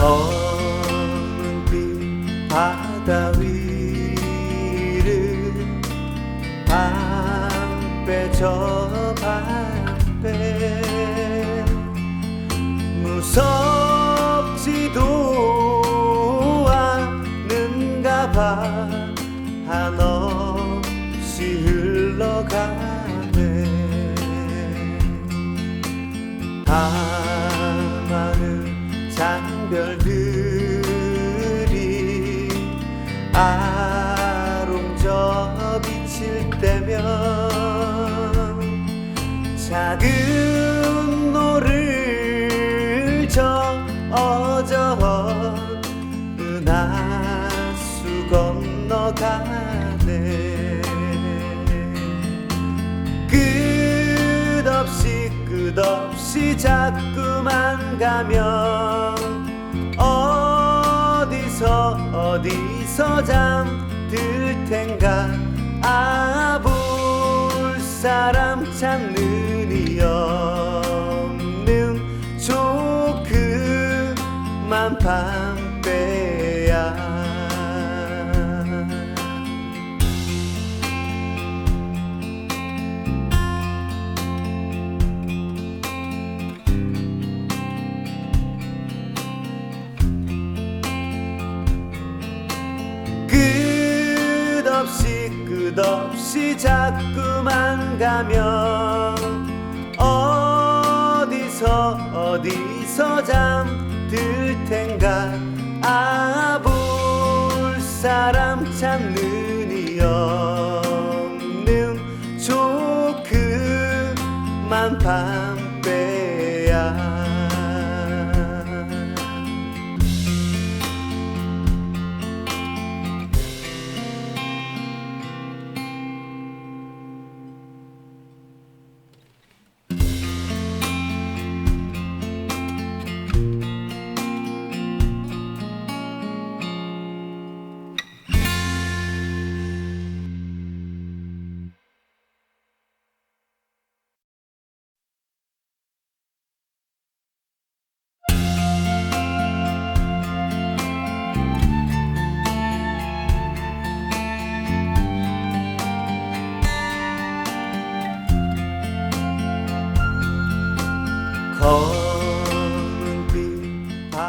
검은 빛 바다 위를 밤배 저 밤배 무섭지도 않는가 봐. 한없이 흘러가네. 밤 하늘 장별들이 아롱져 비칠 때면 작은 노를 저어저 없이 자꾸만 가면 어디서 어디서 잠들 텐가? 아 볼 사람 찾는 이 없는 조그만 밤 한없이 끝없이 자꾸만 가면 어디서 어디서 잠들 텐가? 아 볼 사람 찾는 이 없는 조그만 밤. Oh.